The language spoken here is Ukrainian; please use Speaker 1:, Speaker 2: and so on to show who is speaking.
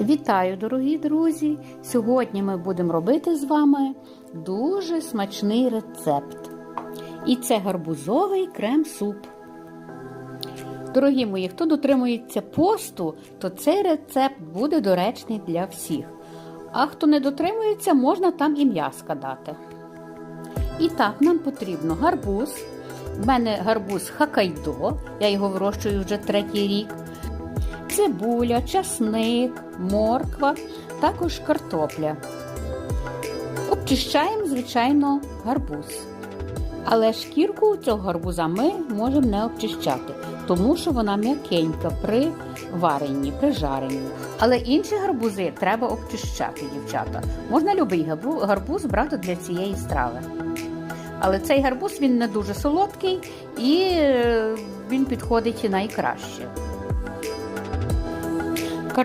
Speaker 1: Вітаю, дорогі друзі! Сьогодні ми будемо робити з вами дуже смачний рецепт. І це гарбузовий крем-суп. Дорогі мої, хто дотримується посту, то цей рецепт буде доречний для всіх. А хто не дотримується, можна там і м'яска дати. І так, нам потрібно гарбуз. У мене гарбуз хакайдо, я його вирощую вже третій рік. Цибуля, часник, морква, також картопля. Обчищаємо, звичайно, гарбуз. Але шкірку цього гарбуза ми можемо не обчищати, тому що вона м'якенька при варенні, при жаренні. Але інші гарбузи треба обчищати, дівчата. Можна любий гарбу- гарбуз брати для цієї страви. Але цей гарбуз він не дуже солодкий і е, він підходить найкраще.